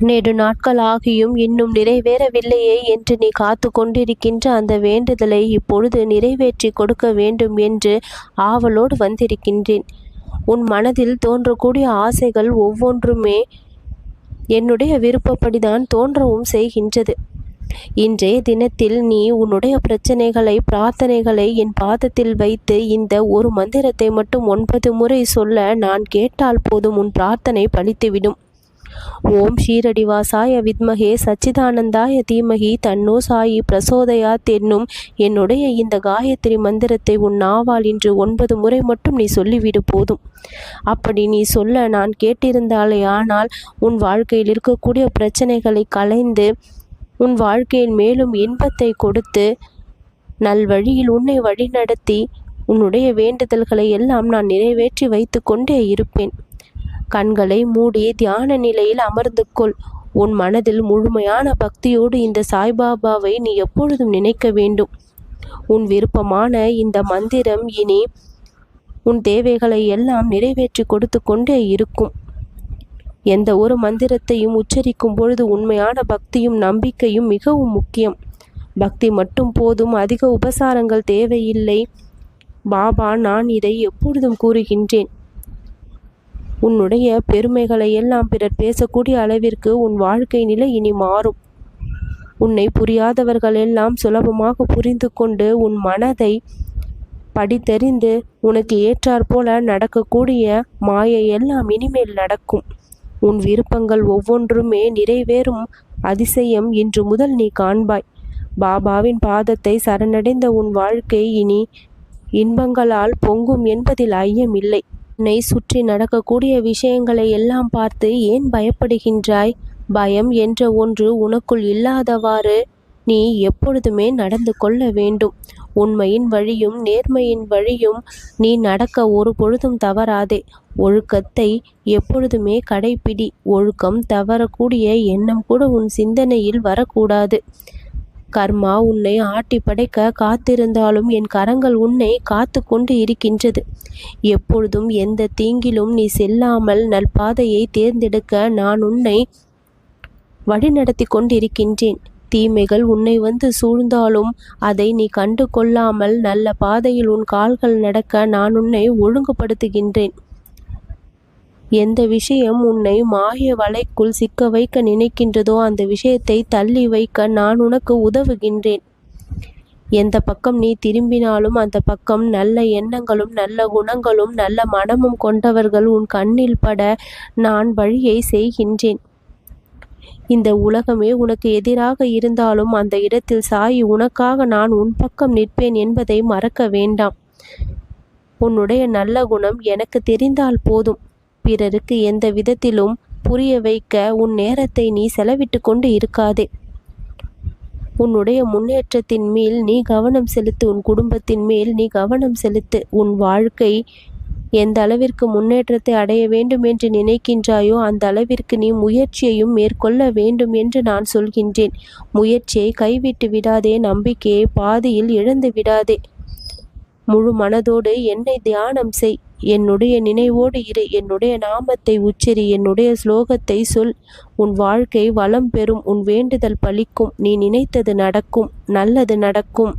நேடு நாட்கள் ஆகியும் இன்னும் நிறைவேறவில்லையே என்று நீ காத்து கொண்டிருக்கின்ற அந்த வேண்டுதலை இப்பொழுது நிறைவேற்றி கொடுக்க வேண்டும் என்று ஆவலோடு வந்திருக்கின்றேன். உன் மனதில் தோன்றக்கூடிய ஆசைகள் ஒவ்வொன்றுமே என்னுடைய விருப்பப்படிதான் தோன்றவும் செய்கின்றது. இன்றைய தினத்தில் நீ உன்னுடைய பிரச்சனைகளை பிரார்த்தனைகளை என் பாதத்தில் வைத்து இந்த ஒரு மந்திரத்தை மட்டும் ஒன்பது முறை சொல்ல நான் கேட்டால் போதும் உன் பிரார்த்தனை பழித்துவிடும் ஓம் ஷீரடிவாசாய வித்மகே சச்சிதானந்தாய தீமகி தன்னோ சாயி பிரசோதயா என்னும் என்னுடைய இந்த காயத்ரி மந்திரத்தை உன் நாவால் இன்று ஒன்பது முறை மட்டும் நீ சொல்லிவிடு போதும். அப்படி நீ சொல்ல நான் கேட்டிருந்தாலே ஆனால் உன் வாழ்க்கையில் இருக்கக்கூடிய பிரச்சனைகளை கலைந்து உன் வாழ்க்கையில் மேலும் இன்பத்தை கொடுத்து நல்வழியில் உன்னை வழிநடத்தி உன்னுடைய வேண்டுதல்களை எல்லாம் நான் நிறைவேற்றி வைத்து கொண்டே இருப்பேன். கண்களை மூடி தியான நிலையில் அமர்ந்து கொள் உன் மனதில் முழுமையான பக்தியோடு இந்த சாய்பாபாவை நீ எப்பொழுதும் நினைக்க வேண்டும். உன் விருப்பமான இந்த மந்திரம் இனி உன் தேவைகளை எல்லாம் நிறைவேற்றி கொடுத்து கொண்டே இருக்கும். எந்த ஒரு மந்திரத்தையும் உச்சரிக்கும் பொழுது உண்மையான பக்தியும் நம்பிக்கையும் மிகவும் முக்கியம். பக்தி மட்டும் போதும் அதிக உபசாரங்கள் தேவையில்லை. பாபா நான் இதை எப்பொழுதும் கூறுகின்றேன். உன்னுடைய பெருமைகளை எல்லாம் பிறர் பேசக்கூடிய அளவிற்கு உன் வாழ்க்கை நிலை இனி மாறும். உன்னை புரியாதவர்கள் எல்லாம் சுலபமாக புரிந்து கொண்டு உன் மனதை படித்தறிந்து உனக்கு ஏற்றாற்போல நடக்கக்கூடிய மாயை எல்லாம் இனிமேல் நடக்கும். உன் விருப்பங்கள் ஒவ்வொன்றுமே நிறைவேறும் அதிசயம் இன்று முதல் நீ காண்பாய். பாபாவின் பாதத்தை சரணடைந்த உன் வாழ்க்கை இனி இன்பங்களால் பொங்கும் என்பதில் ஐயமில்லை. உன்னை சுற்றி நடக்கக்கூடிய விஷயங்களை எல்லாம் பார்த்து ஏன் பயப்படுகின்றாய்? பயம் என்ற ஒன்று உனக்குள் இல்லாதவாறு நீ எப்பொழுதுமே நடந்து கொள்ள வேண்டும். உண்மையின் வழியும் நேர்மையின் வழியும் நீ நடக்க ஒரு பொழுதும் தவறாதே. ஒழுக்கத்தை எப்பொழுதுமே கடைப்பிடி ஒழுக்கம் தவறக்கூடிய எண்ணம் கூட உன் சிந்தனையில் வரக்கூடாது. கர்மா உன்னை ஆட்டி படைக்க காத்திருந்தாலும் என் கரங்கள் உன்னை காத்து கொண்டு இருக்கின்றது. எப்பொழுதும் எந்த தீங்கிலும் நீ செல்லாமல் நல்பாதையை தேர்ந்தெடுக்க நான் உன்னை வழிநடத்தி கொண்டிருக்கின்றேன். தீமைகள் உன்னை வந்து சூழ்ந்தாலும் அதை நீ கண்டு கொள்ளாமல் நல்ல பாதையில் உன் கால்கள் நடக்க நான் உன்னை ஒழுங்குபடுத்துகின்றேன். எந்த விஷயம் உன்னை மாய வலைக்குள் சிக்க வைக்க நினைக்கின்றதோ அந்த விஷயத்தை தள்ளி வைக்க நான் உனக்கு உதவுகின்றேன். எந்த பக்கம் நீ திரும்பினாலும் அந்த பக்கம் நல்ல எண்ணங்களும் நல்ல குணங்களும் நல்ல மனமும் கொண்டவர்கள் உன் கண்ணில் பட நான் வழியை செய்கின்றேன். இந்த உலகமே உனக்கு எதிராக இருந்தாலும் அந்த இடத்தில் சாயி உனக்காக நான் உன் பக்கம் நிற்பேன் என்பதை மறக்க வேண்டாம். உன்னுடைய நல்ல குணம் எனக்கு தெரிந்தால் போதும். பிறருக்கு எந்த விதத்திலும் புரிய வைக்க உன் நேரத்தை நீ செலவிட்டு கொண்டு இருக்காதே. உன்னுடைய முன்னேற்றத்தின் மேல் நீ கவனம் செலுத்து உன் குடும்பத்தின் மேல் நீ கவனம் செலுத்து. உன் வாழ்க்கை எந்த அளவிற்கு முன்னேற்றத்தை அடைய வேண்டும் என்று நினைக்கின்றாயோ அந்த அளவிற்கு நீ முயற்சியையும் மேற்கொள்ள வேண்டும் என்று நான் சொல்கின்றேன். முயற்சியை கைவிட்டு விடாதே நம்பிக்கையை பாதியில் இழந்து விடாதே. முழு மனதோடு என்னை தியானம் செய். என்னுடைய நினைவோடு இரு என்னுடைய நாமத்தை உச்சரி என்னுடைய ஸ்லோகத்தை சொல். உன் வாழ்க்கை வளம் பெறும் உன் வேண்டுதல் பலிக்கும் நீ நினைத்தது நடக்கும் நல்லது நடக்கும்.